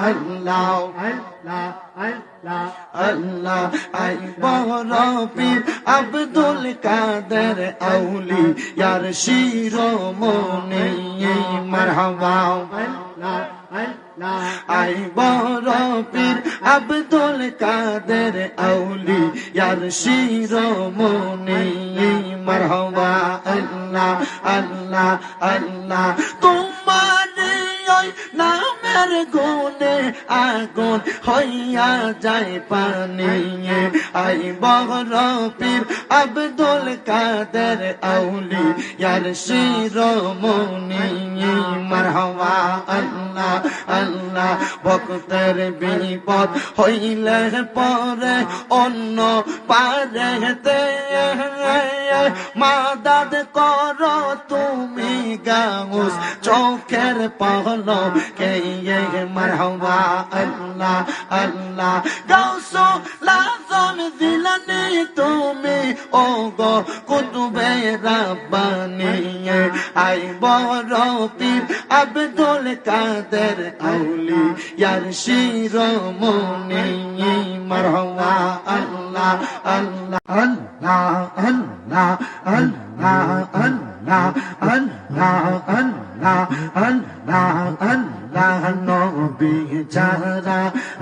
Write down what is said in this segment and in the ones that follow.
আল্লাহ আল্লাহ আল্লাহ আল্লাহ আই বড় পীর আব্দুল কাদের আউলি ইয়ার শিরোমণি মারহাবা আল্লাহ আল্লাহ আই বড় পীর আব্দুল কাদের আউলি ইয়ার শিরোমণি মারহাবা আল্লাহ আল্লাহ আল্লাহ গুণে আগুন হইয়া যায় পানি আই বড় পীর আব্দুল কাদের আউলি, ইয়ার শিরোমণি, মারহাবা, আল্লাহ আল্লাহ, ভক্তের বিপদ হইলে পরে অন্য পারেতে মাদাদ কর তুমি গাউস চোখের পহল কে মারহাবা, আল্লাহ আল্লাহ, গাউস লাজম দিলানি তুমি ও গো কুতুবে রাব্বানিয়ে আই বড় পীর আব্দুল কাদের আউলি, ইয়ার শিরোমণি মারহাবা আল্লাহ আল্লাহ আল্লাহ আল্লাহ আল্লাহ আল্লাহ নবী যারা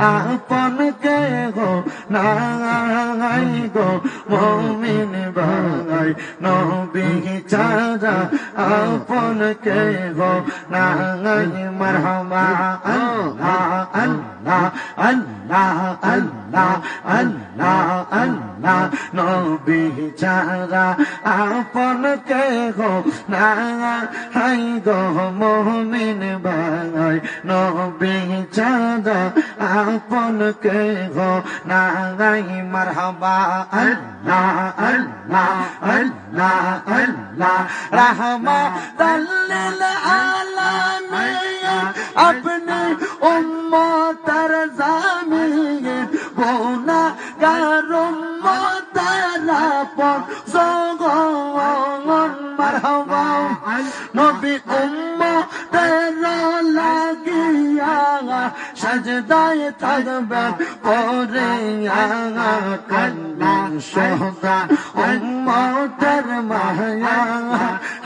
আপন কে গো নাই গো মমিন ভাই নবী যারা আপন কে গো নাই মারহাবা আল্লাহ আল্লাহ আল্লাহ আল্লাহ আল্লাহ আল্লাহ, নবী যারা আপন কে গো নাই গো মমিন ভাই, নবী যারা আপন কে গো নাই মারহাবা, আল্লাহ আল্লাহ আল্লাহ আল্লাহ রহমা দল্লিল আলামিন সাজদায় থাকবে পরে কল্যাণ সোহদা উম্মতের মায়া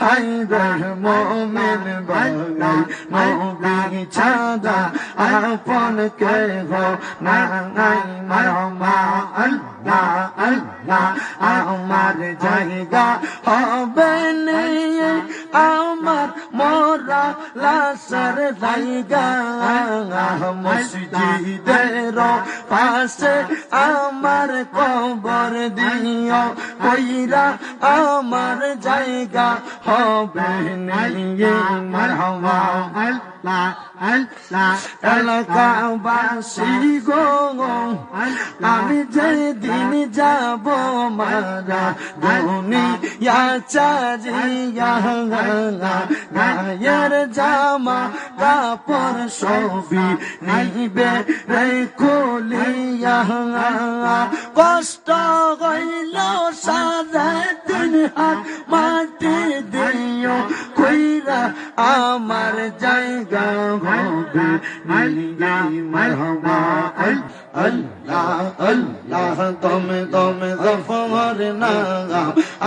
হাই রহমিন বাগাই নবী ছাদা, আপন কে গো নাই মারমা আল্লাহ আল্লাহ, আমার জায়গা হবে নেই আমার মোরা লাসর জায়গা। মসজিদের পাশে আমার কবর দিও কইরা আমার জায়গা হবে নেই মারহাবা আল্লাহ আল্লাহ এলাকাবাসী গো, আমি যেদিন যাব মারা, দুনিয়া চারিয়া গায়ের জামা, কাপড় সবই নিবে রে খুলিয়া। কষ্ট হইল সারা দিন মাটি দিও, কইরা আমার জায়গা হবে নীলি মারহাবা। আল্লাহ আল্লাহ তুমি জফর না।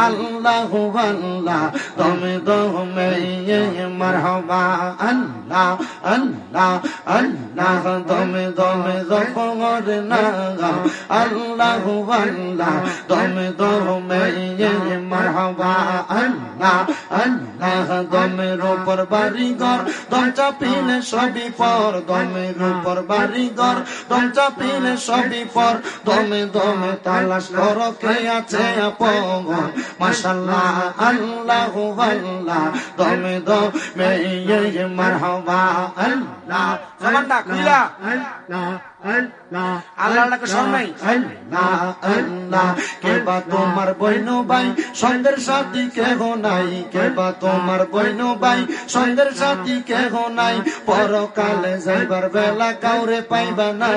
আল্লাহ আল্লাহ তুমি তুমি মারহবা। আল্লাহ আল্লাহ আল্লাহ তুমি তুমি জফর না। আল্লাহ আল্লাহ তুমি তুমি মারহবা। আল্লাহ আল্লাহ দমের উপর বাড়ি ঘর দম চাপিলে সবই পর দমের উপর বাড়ি ঘর দম চাপিলে সবই পর দমে দমে তালাশ কর কে আছে আপন? মাশাল্লাহ আল্লাহ আল্লাহ। দমে দমে মারহাবা আল্লাহ জবানটা খুলা আল্লাহ। আল্লাহ ডাকে স্মরণ নাই। আল্লাহ আল্লাহ কে তোমার সাথী নাই কে বা তোমার বইন ভাই সঙ্গের সাথী কেহ নাই পরকালে যাইবার বেলা কাউরে পাইবা না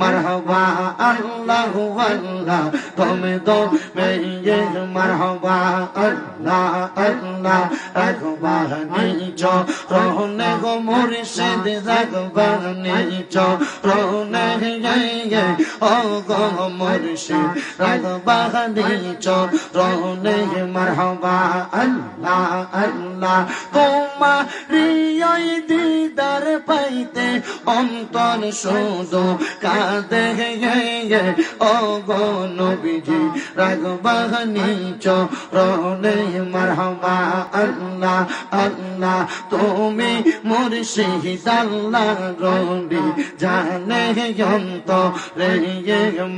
মার হবা আল্লাহ আল্লাহ তুমি দো মেয়ে মার হবা আল্লাহ আল্লাহ রাখবা নিচ রহনে গো মুর্শিদ রাখবা নিচ রহনে গে রাখবা নিচ রহনে মারহবা আল্লাহ আল্লাহ তোমারি ওই দিদার পাইতে অন্তর শুধু কাঁদে ও গো নবীজি রাখবা নিচ রহনে মারহবা আল্লাহ আল্লাহ, তুমি মুর্শিদ আল্লাহ রবি জানে যন্ত রে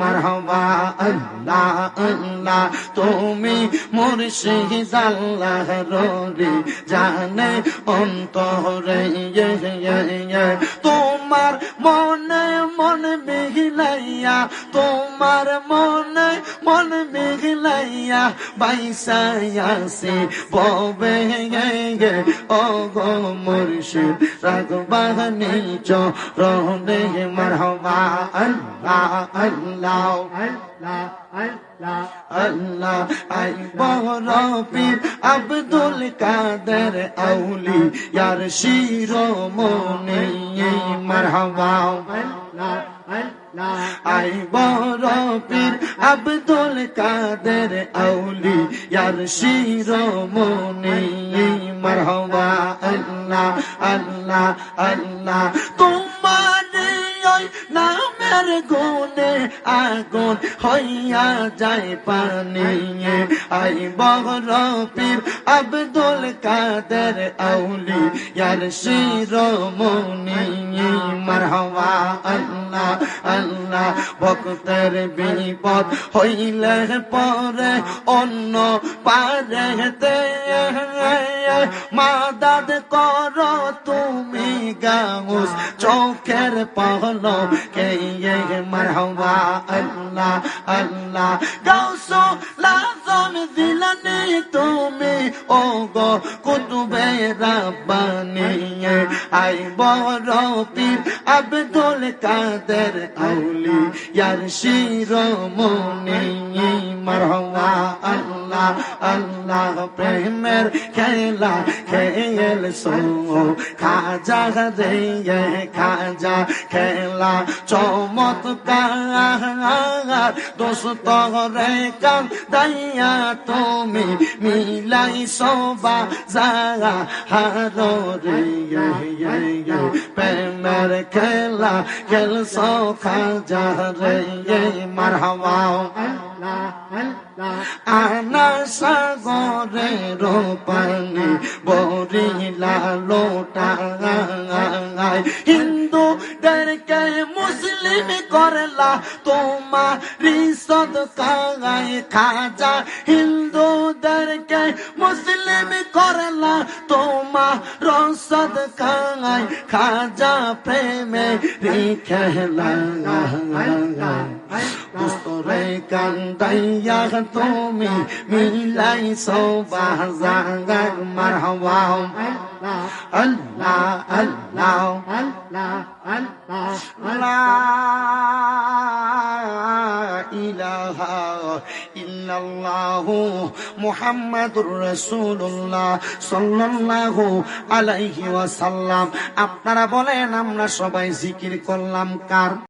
মারহবা আল্লাহ আল্লাহ, তুমি মুর্শিদ আল্লাহ রবি জানে অন্তরে তোমার মনে মনে মিহিলাইয়া তোমার মনে মনে মিহিলাইয়া বাইসায়াসি ববে গে ও গো মুর্শিদ রাগবাহ নিচ রহনে মারহবা, আল্লাহ আল্লাহ আল্লাহ আল্লাহ আল্লাহ। আই বহরপীর আব্দুল কাদের আউলি, ইয়ার শিরোমণি, মারহাবা, আল্লাহ আল্লাহ। আই বহরপীর আব্দুল কাদের আউলি ইয়ার শিরোমণি মারহাবা আল্লাহ আল্লাহ আল্লাহ। তুমি নামের গুণে আগুন হইয়া যায় পানি আই বহর পীর আব্দুল কাদের আউলি, ইয়ার শিরোমণি। মারহাবা আল্লাহ আল্লাহ, ভক্তের বিপদ হইলে পরে অন্য পারেতে মাদাদ কর তুমি গাউস, চোখের পহল কে মারহাবা, আল্লাহ আল্লাহ। গাউসো লাজম দিলানি তুমি ও গো কুতুবে রাব্বানি, আই বড় পীর আব্দুল কাদের আউলি ইয়ার শিরোমণি, মারহাবা, আল্লাহ। আল্লাহ প্রেমের খেলা খেল সো খাজা রে খাজা খেলা চমৎকার দোস্ত রে কান দাইয়া তুমি মিলাই সবা যারা হার রে প্রেমের খেলা খেল সো খাজা রে মারহাবা আল্লাহ আল্লাহ আনা সাগরে রোপানি বরিলা লোটা হিন্দু ডরকে মুসলিম করলা তোমারি সদকায় খাজা। হিন্দু ডরকে মুসলিম করলা তোমার সদকায় খাজা। প্রেমে রেখলা দুস্তরে কান্দাইয়া তুমি মিলাই সবাজাগার মারহাবা আল্লাহ আল্লাহ আল্লাহ আল্লাহ লা ইলাহা ইল্লাল্লাহু মুহাম্মাদুর রাসূলুল্লাহ সাল্লাল্লাহু আলাইহি ওয়াসাল্লাম আপনারা বলেন আমরা সবাই জিকির করলাম কার